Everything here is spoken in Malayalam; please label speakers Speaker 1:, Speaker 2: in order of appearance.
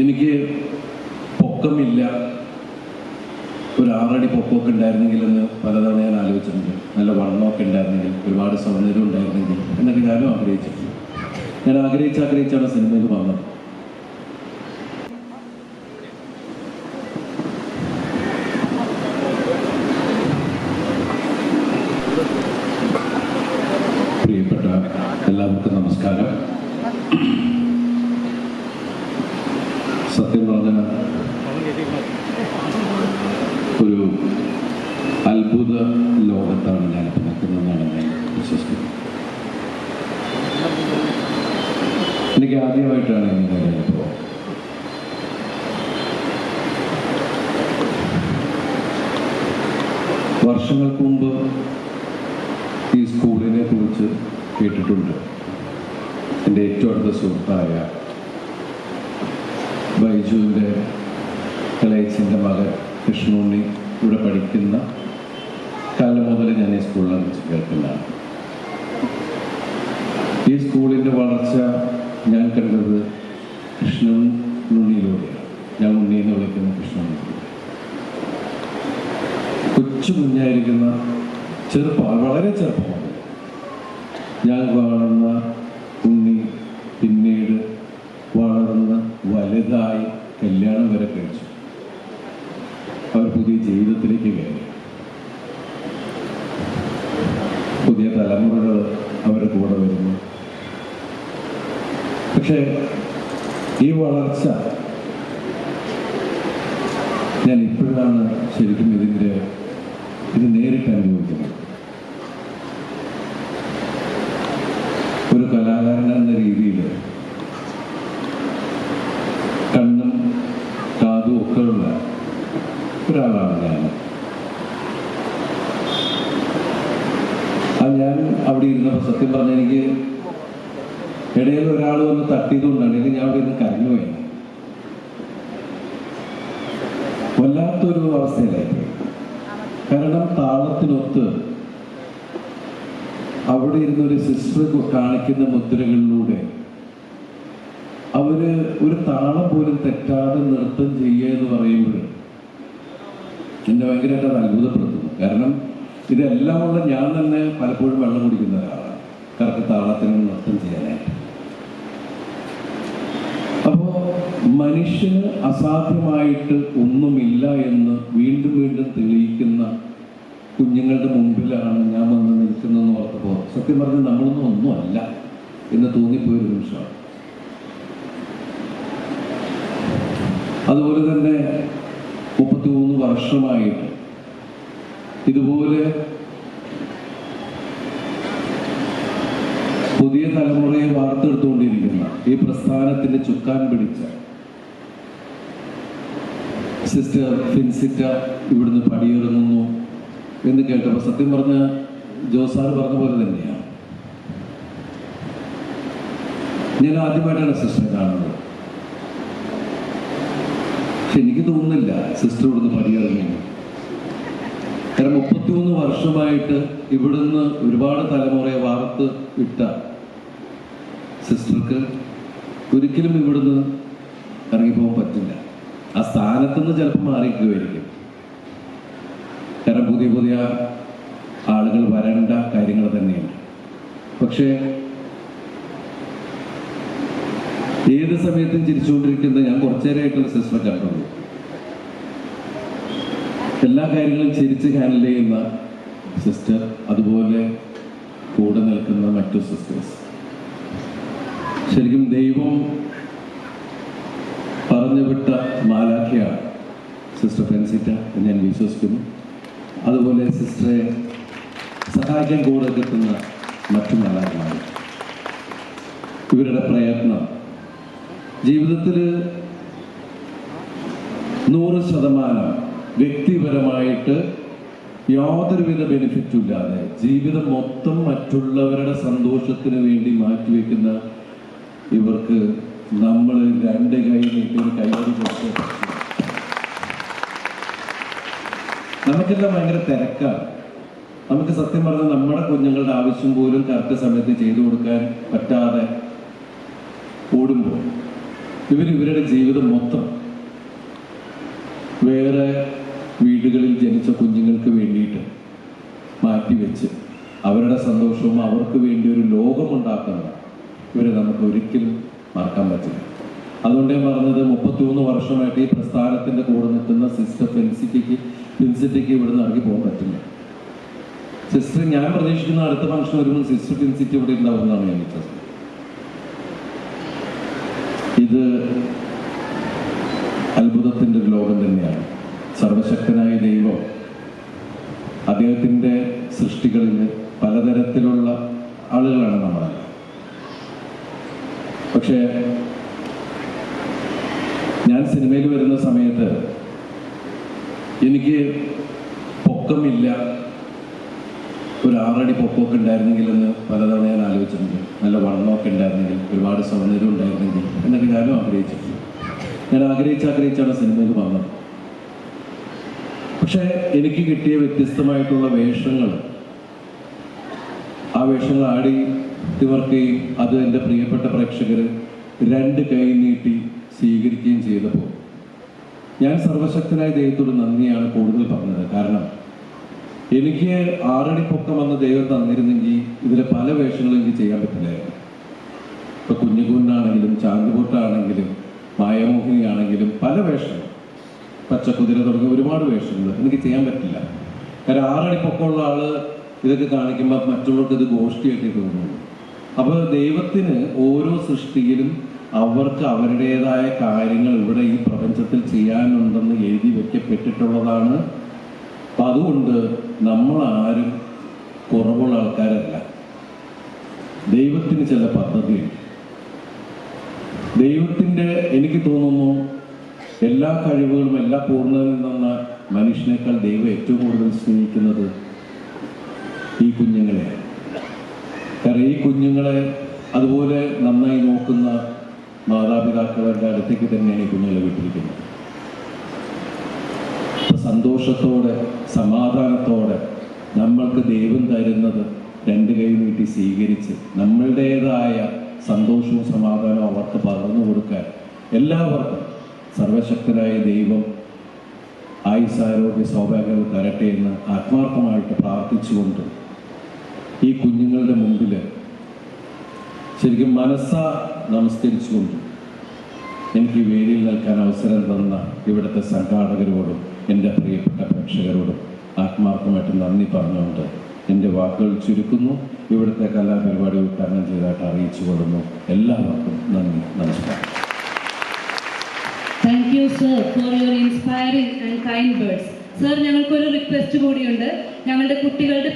Speaker 1: എനിക്ക് പൊക്കമില്ല. ഒരു ആറടി പൊക്കമൊക്കെ ഉണ്ടായിരുന്നെങ്കിൽ എന്ന് പലതവണ ഞാൻ ആലോചിച്ചിട്ടുണ്ട്. നല്ല വണ്ണമൊക്കെ ഉണ്ടായിരുന്നെങ്കിൽ ഒരുപാട് സൗന്ദര്യം ഉണ്ടായിരുന്നെങ്കിൽ എന്നൊക്കെ ഞാനും ആഗ്രഹിച്ചിട്ടുണ്ട്. ഞാൻ ആഗ്രഹിച്ച് ആഗ്രഹിച്ചാണ് സിനിമയിൽ വന്നത് പ്രിയപ്പെട്ട എല്ലാവർക്കും നമസ്കാരം സത്യം പറഞ്ഞ ഒരു അത്ഭുത ലോകത്താണ് ഞാൻ നിൽക്കുന്നതെന്നാണ് ഞാൻ വിശ്വസിക്കുന്നത്. എനിക്ക് ആദ്യമായിട്ടാണ് ഇങ്ങനെ അനുഭവം വർഷങ്ങൾക്ക് മുമ്പ് ഈ സ്കൂളിനെ കുറിച്ച് കേട്ടിട്ടുണ്ട്. എന്റെ ഏറ്റവും അടുത്ത സുഹൃത്തായ ബൈജുവിന്റെ കലയച്ചന്റെ മകൻ കൃഷ്ണുണ്ണി ഇവിടെ പഠിക്കുന്ന കാലം മുതൽ ഞാൻ ഈ സ്കൂളിനെ വെച്ച് കേൾക്കുന്നതാണ്. ഈ സ്കൂളിന്റെ വളർച്ച ഞാൻ കണ്ടത് കൃഷ്ണനുണ്ണിയിലൂടെയാണ് ഞാൻ ഉണ്ണി എന്ന് വിളിക്കുന്ന കൃഷ്ണനുണ്ണിയിലൂടെ കൊച്ചു കുഞ്ഞായിരിക്കുന്ന ചെറുപ്പം വളരെ ചെറുപ്പമാണ്. ഞാൻ കാണുന്ന ഉണ്ണി പിന്നീട് വലുതായി കല്യാണം വരെ കഴിച്ചു. അവർ പുതിയ ജീവിതത്തിലേക്ക് കയറി. പുതിയ തലമുറകൾ അവരുടെ കൂടെ വരുന്നു. പക്ഷേ ഈ വളർച്ച ഞാൻ ഇപ്പോഴാണ് ശരിക്കും ഇതിന്റെ ഇത് നേരിട്ട് അനുഭവിക്കുന്നത്. ഒരാളാണ്. ഞാൻ ഞാൻ അവിടെ ഇരുന്നപ്പോൾ സത്യം പറഞ്ഞ എനിക്ക് ഇടയിൽ ഒരാൾ വന്ന് ഇത് ഞാൻ അവിടെ ഇരുന്ന് കരഞ്ഞു പോയി വല്ലാത്തൊരു അവസ്ഥയിലായി കാരണം താളത്തിനൊത്ത് അവിടെ ഇരുന്ന ഒരു സിസ്റ്റർ കാണിക്കുന്ന മുദ്രകളിലൂടെ അവർ ഒരു താളം പോലും തെറ്റാതെ നൃത്തം ചെയ്യുക എന്ന് പറയുമ്പോൾ എന്നെ ഭയങ്കരമായിട്ട് അത് അത്ഭുതപ്പെടുത്തുന്നു. കാരണം ഇതെല്ലാം കൊണ്ട് ഞാൻ തന്നെ പലപ്പോഴും വെള്ളം കുടിക്കുന്ന ഒരാളാണ്. കറക്റ്റ് താളത്തിന് നൃത്തം ചെയ്യാനായിട്ട്. അപ്പോ മനുഷ്യന് അസാധ്യമായിട്ട് ഒന്നുമില്ല എന്ന് വീണ്ടും വീണ്ടും തെളിയിക്കുന്ന കുഞ്ഞുങ്ങളുടെ മുമ്പിലാണ് ഞാൻ വന്ന് നിൽക്കുന്നതെന്ന് ഓർത്തപ്പോൾ സത്യം പറഞ്ഞ് നമ്മളൊന്നും ഒന്നുമല്ല എന്ന് തോന്നിപ്പോയൊരു നിമിഷമാണ്. അതുപോലെ തന്നെ വർഷമായിട്ട് ഇതുപോലെ പുതിയ തലമുറയെ വാർത്തെടുത്തുകൊണ്ടിരിക്കുന്ന ഈ പ്രസ്ഥാനത്തിന്റെ ചുക്കാൻ പിടിച്ച സിസ്റ്റർ ഫിൻസിറ്റ ഇവിടുന്ന് പടിയിറങ്ങുന്നു എന്ന് കേട്ടപ്പോൾ സത്യം പറഞ്ഞ ജോസാർ പറഞ്ഞ പോലെ തന്നെയാണ്. ഞാൻ ആദ്യമായിട്ടാണ് സിസ്റ്റർ കാണുന്നത്. പക്ഷെ എനിക്ക് തോന്നുന്നില്ല സിസ്റ്റർ ഇവിടുന്ന് പടിയിറങ്ങിയാണ് കാരണം മുപ്പത്തിമൂന്ന് വർഷമായിട്ട് ഇവിടുന്ന് ഒരുപാട് തലമുറയെ വാർത്ത് ഇട്ട സിസ്റ്റർക്ക് ഒരിക്കലും ഇവിടുന്ന് ഇറങ്ങിപ്പോകാൻ പറ്റില്ല. ആ സ്ഥാനത്ത് നിന്ന് ചിലപ്പോൾ മാറിയിരിക്കുമായിരിക്കും. കാരണം പുതിയ പുതിയ ആളുകൾ വരേണ്ട കാര്യങ്ങൾ തന്നെയുണ്ട്. പക്ഷേ ഏത് സമയത്തും ചിരിച്ചുകൊണ്ടിരിക്കുന്ന ഞാൻ കുറച്ചേരായിട്ടുള്ള സിസ്റ്റർ കണ്ടുള്ളൂ എല്ലാ കാര്യങ്ങളും ചിരിച്ച് ഹാൻഡിൽ ചെയ്യുന്ന സിസ്റ്റർ അതുപോലെ കൂടെ നിൽക്കുന്ന മറ്റു സിസ്റ്റേഴ്സ് ശരിക്കും ദൈവം പറഞ്ഞു വിട്ട മാലാഖയാണ് സിസ്റ്റർ ഫെൻസിറ്റ എന്ന് ഞാൻ വിശ്വസിക്കുന്നു. അതുപോലെ സിസ്റ്ററെ സഹായിക്കാൻ കൂടെ കിട്ടുന്ന മറ്റു മാലാഖമാർ ഇവരുടെ പ്രയത്നം ജീവിതത്തിൽ നൂറ് ശതമാനം വ്യക്തിപരമായിട്ട് യാതൊരുവിധ ബെനിഫിറ്റും ഇല്ലാതെ ജീവിതം മൊത്തം മറ്റുള്ളവരുടെ സന്തോഷത്തിന് വേണ്ടി മാറ്റിവെക്കുന്ന ഇവർക്ക് നമ്മൾ രണ്ട് കൈ നീട്ടി ഒരു നമുക്കെല്ലാം ഭയങ്കര തിരക്കാണ്. നമുക്ക് സത്യം പറഞ്ഞാൽ നമ്മുടെ കുഞ്ഞുങ്ങളുടെ ആവശ്യം പോലും കറക്റ്റ് സമയത്ത് ചെയ്തു കൊടുക്കാൻ പറ്റാതെ ഓടുമ്പോൾ ഇവർ ഇവരുടെ ജീവിതം മൊത്തം വേറെ വീടുകളിൽ ജനിച്ച കുഞ്ഞുങ്ങൾക്ക് വേണ്ടിയിട്ട് മാറ്റിവെച്ച് അവരുടെ സന്തോഷവും അവർക്ക് വേണ്ടി ഒരു ലോകമുണ്ടാക്കുന്നത് ഇവരെ നമുക്ക് ഒരിക്കലും മറക്കാൻ പറ്റില്ല. അതുകൊണ്ട് ഞാൻ പറഞ്ഞത് മുപ്പത്തിമൂന്ന് വർഷമായിട്ട് ഈ പ്രസ്ഥാനത്തിന്റെ കൂടെ നിൽക്കുന്ന സിസ്റ്റർ ഫെൻസിറ്റിക്ക് ഫിൻസിറ്റിക്ക് ഇവിടുന്ന് ഇറങ്ങി പോകാൻ പറ്റില്ല. സിസ്റ്റർ ഞാൻ പ്രതീക്ഷിക്കുന്ന അടുത്ത ഫംഗ്ഷൻ വരുമ്പോൾ സിസ്റ്റർ ഫിൻസിറ്റി ഇവിടെ ഉണ്ടാവുമെന്നാണ് ഞാൻ വിശ്വസിക്കുന്നത് ഇത് അത്ഭുതത്തിന്റെ ഒരു ലോകം തന്നെയാണ് സർവശക്തനായ ദൈവം അദ്ദേഹത്തിന്റെ സൃഷ്ടികളിൽ പലതരത്തിലുള്ള ആളുകളാണ് നമ്മൾ പക്ഷേ ഞാൻ സിനിമയിൽ വരുന്ന സമയത്ത് എനിക്ക് പൊക്കമില്ല. ഒരു ആറടി പൊക്കമൊക്കെ ഉണ്ടായിരുന്നെങ്കിൽ എന്ന് പലതവണ ഞാൻ ആലോചിച്ചിട്ടുണ്ട്. നല്ല വണ്ണമൊക്കെ ഉണ്ടായിരുന്നെങ്കിൽ ഒരുപാട് സൗന്ദര്യം ഉണ്ടായിരുന്നെങ്കിൽ എന്നൊക്കെ ഞാനും ആഗ്രഹിച്ചിട്ടുണ്ട്. ഞാൻ ആഗ്രഹിച്ച് ആഗ്രഹിച്ചാണ് സിനിമയിൽ വന്നത് പക്ഷേ എനിക്ക് കിട്ടിയ വ്യത്യസ്തമായിട്ടുള്ള വേഷങ്ങൾ. ആ വേഷങ്ങൾ ആടി തിവർക്കുകയും അത് എന്റെ പ്രിയപ്പെട്ട പ്രേക്ഷകർ രണ്ട് കൈ നീട്ടി സ്വീകരിക്കുകയും ചെയ്തപ്പോൾ ഞാൻ സർവശക്തനായ ദൈവത്തോട് നന്ദിയാണ് കൂടുതൽ പറഞ്ഞത്. കാരണം എനിക്ക് ആറടി പൊക്കം വന്ന് ദൈവം തന്നിരുന്നെങ്കിൽ ഇതിലെ പല വേഷങ്ങളും എനിക്ക് ചെയ്യാൻ പറ്റില്ലായിരുന്നു. ഇപ്പൊ കുഞ്ഞുകുന്നാണെങ്കിലും ചാന്തുപൊട്ടാണെങ്കിലും മായമോഹിനിയാണെങ്കിലും പല വേഷങ്ങൾ പച്ചക്കുതിര തുടങ്ങിയ ഒരുപാട് വേഷങ്ങൾ എനിക്ക് ചെയ്യാൻ പറ്റില്ല. കാരണം ആറടി പൊക്കമുള്ള ആൾ ഇതൊക്കെ കാണിക്കുമ്പോൾ മറ്റുള്ളവർക്ക് ഇത് ഗോഷ്ടിയായിട്ട് തോന്നുന്നു അപ്പോൾ ദൈവത്തിന് ഓരോ സൃഷ്ടിയിലും അവർക്ക് അവരുടേതായ കാര്യങ്ങൾ ഇവിടെ ഈ പ്രപഞ്ചത്തിൽ ചെയ്യാനുണ്ടെന്ന് എഴുതി വെക്കപ്പെട്ടിട്ടുള്ളതാണ്. അപ്പൊ അതുകൊണ്ട് നമ്മൾ ആരും കുറവുള്ള ആൾക്കാരല്ല. ദൈവത്തിന് ചില പദ്ധതിയുണ്ട്. ദൈവത്തിന്റെ എനിക്ക് തോന്നുന്നു എല്ലാ കഴിവുകളും എല്ലാ പൂർണതയിൽ നിന്ന് മനുഷ്യനേക്കാൾ ദൈവം ഏറ്റവും കൂടുതൽ സ്നേഹിക്കുന്നത് ഈ കുഞ്ഞുങ്ങളെ. കാരണം ഈ കുഞ്ഞുങ്ങളെ അതുപോലെ നന്നായി നോക്കുന്ന മാതാപിതാക്കളുടെ അടുത്തേക്ക് തന്നെയാണ് ഈ കുഞ്ഞുങ്ങളെ വിട്ടിരിക്കുന്നത്. സന്തോഷത്തോടെ സമാധാനത്തോടെ നമ്മൾക്ക് ദൈവം തരുന്നത് രണ്ട് കൈ നീട്ടി സ്വീകരിച്ച് നമ്മളുടേതായ സന്തോഷവും സമാധാനവും അവർക്ക് പകർന്നു കൊടുക്കാൻ എല്ലാവർക്കും സർവശക്തനായ ദൈവം ആയുസാരോഗ്യ സൗഭാഗ്യങ്ങൾ തരട്ടെ എന്ന് ആത്മാർത്ഥമായിട്ട് പ്രാർത്ഥിച്ചുകൊണ്ട് ഈ കുഞ്ഞുങ്ങളുടെ മുമ്പിൽ ശരിക്കും മനസ്സ നമസ്കരിച്ചുകൊണ്ട് എനിക്ക് വേദിയിൽ നിൽക്കാൻ അവസരം തന്ന ഇവിടുത്തെ സംഘാടകരോടും എന്റെ പ്രിയപ്പെട്ട പ്രേക്ഷകരോടും ആത്മാർത്ഥമായിട്ട് നന്ദി പറഞ്ഞുകൊണ്ട് എന്റെ വാക്കുകൾ ചുരുക്കുന്നു. ഇവിടുത്തെ കലാപരിപാടി ഉദ്ഘാടനം ചെയ്തതായിട്ട് അറിയിച്ചു കൊള്ളുന്നു എല്ലാവർക്കും നന്ദി. നമസ്കാരം.
Speaker 2: Thank you sir for your inspiring and kind words sir ഞങ്ങൾക്കൊരു റിക്വസ്റ്റ് കൂടിയുണ്ട്. ഞങ്ങളുടെ കുട്ടികളുടെ